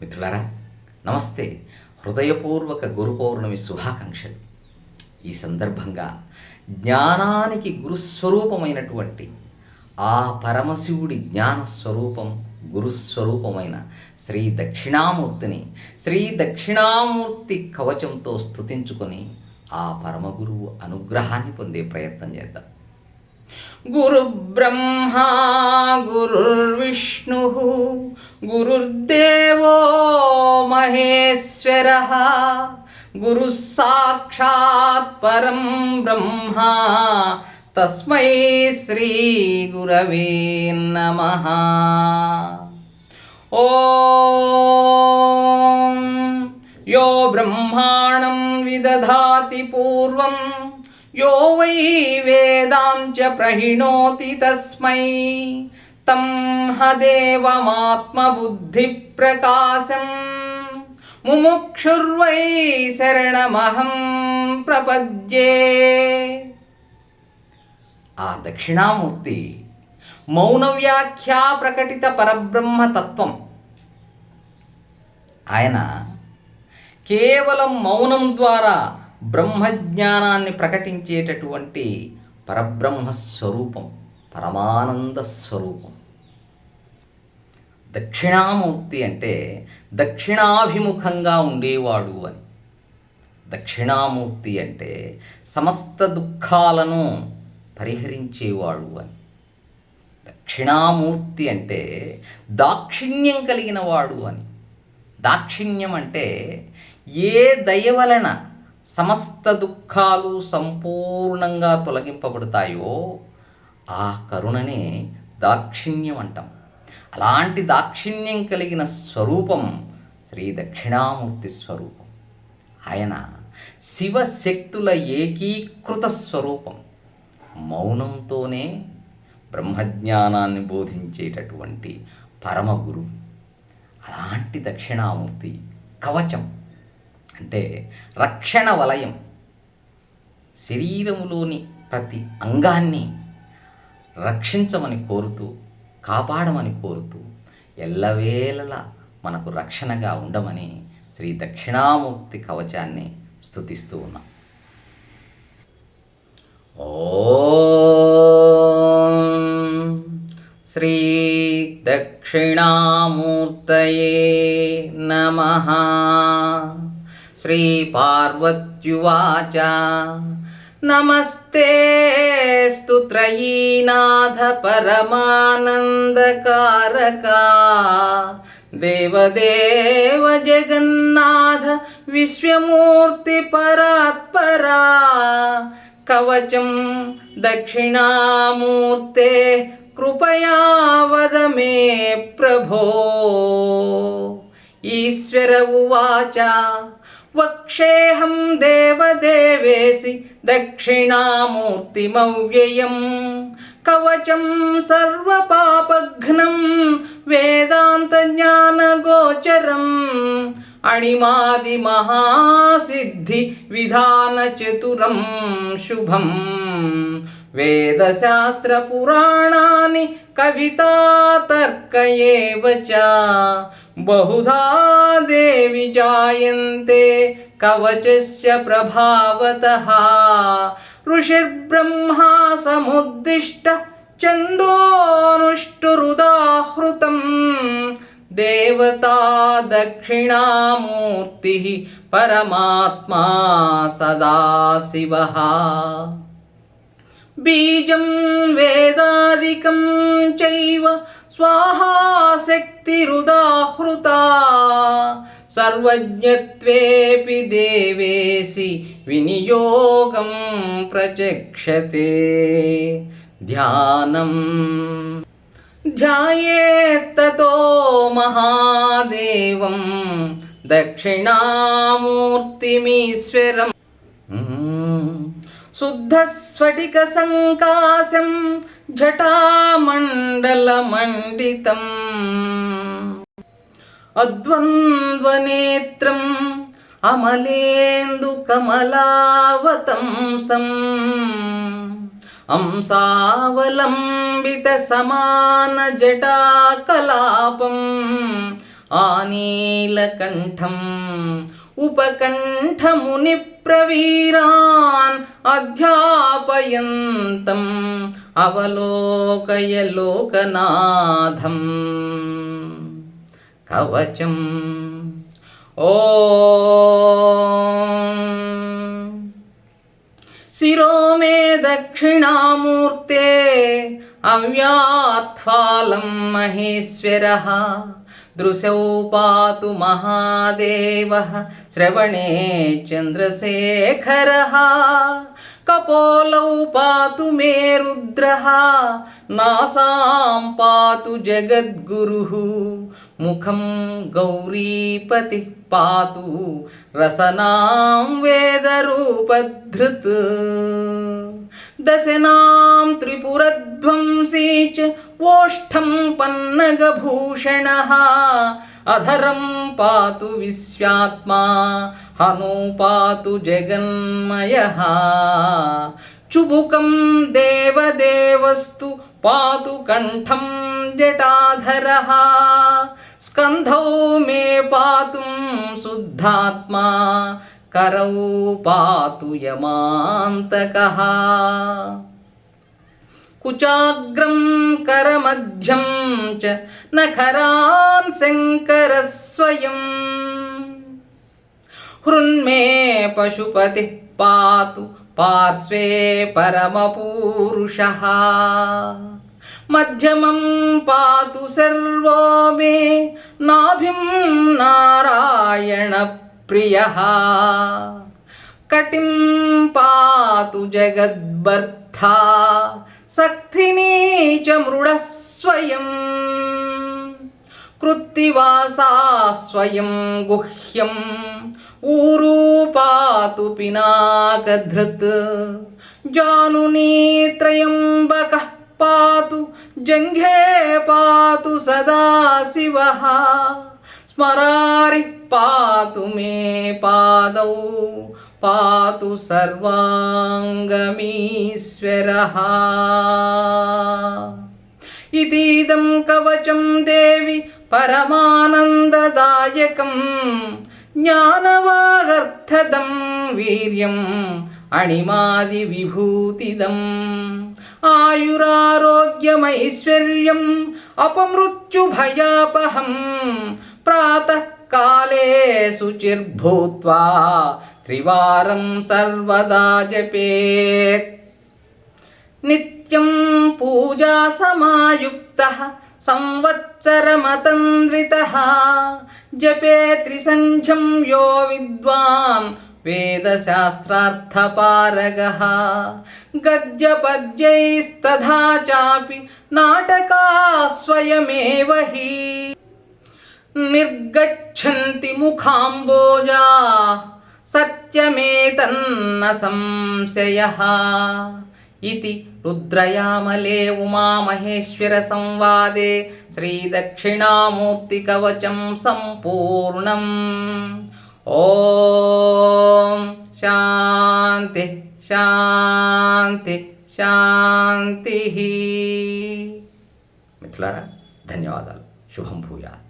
మిత్రులారా నమస్తే. హృదయపూర్వక గురు పౌర్ణమి శుభాకాంక్షలు. ఈ సందర్భంగా జ్ఞానానికి గురుస్వరూపమైనటువంటి ఆ పరమశివుడి జ్ఞాన స్వరూపం గురుస్వరూపమైన శ్రీ దక్షిణామూర్తిని శ్రీ దక్షిణామూర్తి కవచంతో స్తుతించుకొని ఆ పరమగురువు అనుగ్రహాన్ని పొందే ప్రయత్నం చేద్దాం. గురు బ్రహ్మ గురుర్విష్ణు గురుర్దేవో మహేశ్వర గురు సాక్షాత్ పరం బ్రహ్మ తస్మై శ్రీ గురవే నమ. ఓం యో బ్రహ్మాణం విదధాతి పూర్వం यो वै वेदां च प्रहिणोति तस्मै तं हदेवमात्मबुद्धिप्रकाशं मुमुक्षुर्वै శరణమహం ప్రపద్యే ఆ దక్షిణామూర్తి మౌన వ్యాఖ్యా ప్రకటిత పరబ్రహ్మ తత్వం ఆయన కేవలం మౌనం ద్వారా బ్రహ్మజ్ఞానాన్ని ప్రకటించేటటువంటి పరబ్రహ్మ స్వరూపం పరమానంద స్వరూపం దక్షిణామూర్తి అంటే దక్షిణాభిముఖంగా ఉండేవాడు అని. దక్షిణామూర్తి అంటే సమస్త దుఃఖాలను పరిహరించేవాడు అని. దక్షిణామూర్తి అంటే దాక్షిణ్యం కలిగిన వాడు అని. దాక్షిణ్యం అంటే ఏ దయ వలన సమస్త దుఃఖాలు సంపూర్ణంగా తొలగింపబడతాయో ఆ కరుణనే దాక్షిణ్యం అంటాం. అలాంటి దాక్షిణ్యం కలిగిన స్వరూపం శ్రీ దక్షిణామూర్తి స్వరూపం. ఆయన శివశక్తుల ఏకీకృత స్వరూపం. మౌనంతోనే బ్రహ్మజ్ఞానాన్ని బోధించేటటువంటి పరమగురు. అలాంటి దక్షిణామూర్తి కవచం. అంటే రక్షణ వలయం. శరీరములోని ప్రతి అంగాన్ని రక్షించమని కోరుతూ కాపాడమని కోరుతూ ఎల్లవేళలా మనకు రక్షణగా ఉండమని శ్రీ దక్షిణామూర్తి కవచాన్ని స్తుతిస్తూ ఉన్నాం. ఓం శ్రీ దక్షిణామూర్తయే నమ. श्रीपार्वत्युवाच नमस्ते स्तुत्रयीनाथ परमानन्दकारका देवदेव जगन्नाथ विश्वमूर्तिपरात्परा कवचं दक्षिणामूर्ते कृपया वद मे प्रभो ईश्वर उवाच వక్షేహం దేవదేవేసి దక్షిణామూర్తిమవ్యయం కవచం సర్వపాపఘ్నం వేదాంతజ్ఞానగోచరం అణిమాది మహాసిద్ధి విధానచతురం శుభం वेदशास्त्रपुराणानि कवितातर्क एव च बहुधा देवि जायन्ते कवचस्य प्रभावतः ऋषिर्ब्रह्मा समुद्दिष्ट चन्दोनुष्टुरुदाहृतं देवता दक्षिणामूर्तिः परमात्मा सदाशिवः बीजं वेदादिकं चैव स्वाहा शक्तिरुदाहृता सर्वज्ञत्वेऽपि देवेसि विनियोगं प्रचक्षते ध्यानम् ध्यायेत्ततो महादेवं दक्षिणामूर्तिमीश्वरम् శుద్ధస్ఫటికసङ्కాశं జటామండలమండితम् అద్వంద్వనేత్రం జటాకలాపం అంసావలంబితసమానజటాకలాపం ఆనీలకంఠం ఉపకంఠముని ప్రవీరాన్ అధ్యాపయంతం అవలోకయ లోకనాథం కవచం ఓ శిరో మే దక్షిణామూర్తే అవ్యాత్ఫాలం మహేశ్వర దృశౌ పాతు మహాదేవ శ్రవణే చంద్రశేఖర కపోలౌ పాతు మే రుద్ర నాసాం పాతు జగద్గురు ముఖం గౌరీపతి పాతు రసనాం వేదరూపధృత్ దశనాం త్రిపురధ్వంసీ చ ఓష్ఠం పన్నగభూషణ. అధరం పాతు విశ్వాత్మా హను పాతు జగన్మయ. చుబుకం దేవదేవస్తు పాతు కంఠం జటాధర. स्कन्धौ मे पातुं शुद्धात्मा, करौ पातु यमान्तकः। कुचाग्रं करमध्यं च नखरान् शङ्करः स्वयम् हृन्मे पशुपतिः पातु पार्श्वे परमपूरुषः। మధ్యమం పాతు సర్వో మే నాభిం నారాయణ ప్రియ. కటిం పాతు జగద్భర్త శక్తిని చ మృడ స్వయం. కృత్తివాసా స్వయం గుహ్యం ఊరు పాతు పినాకధృత్. జానునీ త్రయంబక పాతు जङ्घे पातु सदा शिवः स्मरारि पातु मे पादौ पातु सर्वाङ्गमीश्वरः इतीदं कवचं देवि परमानन्ददायकं ज्ञानवागर्थदं वीर्यम् अणिमादिविभूतिदम् ఆయురారోగ్యమైశ్వర్యం అపమృత్యుభయాపహం ప్రాతకాలే శుచిర్భూత్వా త్రివారం సర్వదా జపేత్ నిత్యం పూజా సమాయుక్త సంవత్సరమతంద్రిత జపే త్రిసంధ్యం యో విద్వాన్ वेदशास्त्रार्थपारगः गद्यपद्यैस्तथा चापि नाटका स्वयमेव हि निर्गच्छन्ति मुखाम्बोजा सत्यमेतन्न संशयः इति रुद्रयामले उमामहेश्वरसंवादे श्रीदक्षिणामूर्तिकवचं सम्पूर्णम् ఓం శాంతి శాంతి శాంతి మిత్రులారా ధన్యవాదాలు శుభం భూయాత్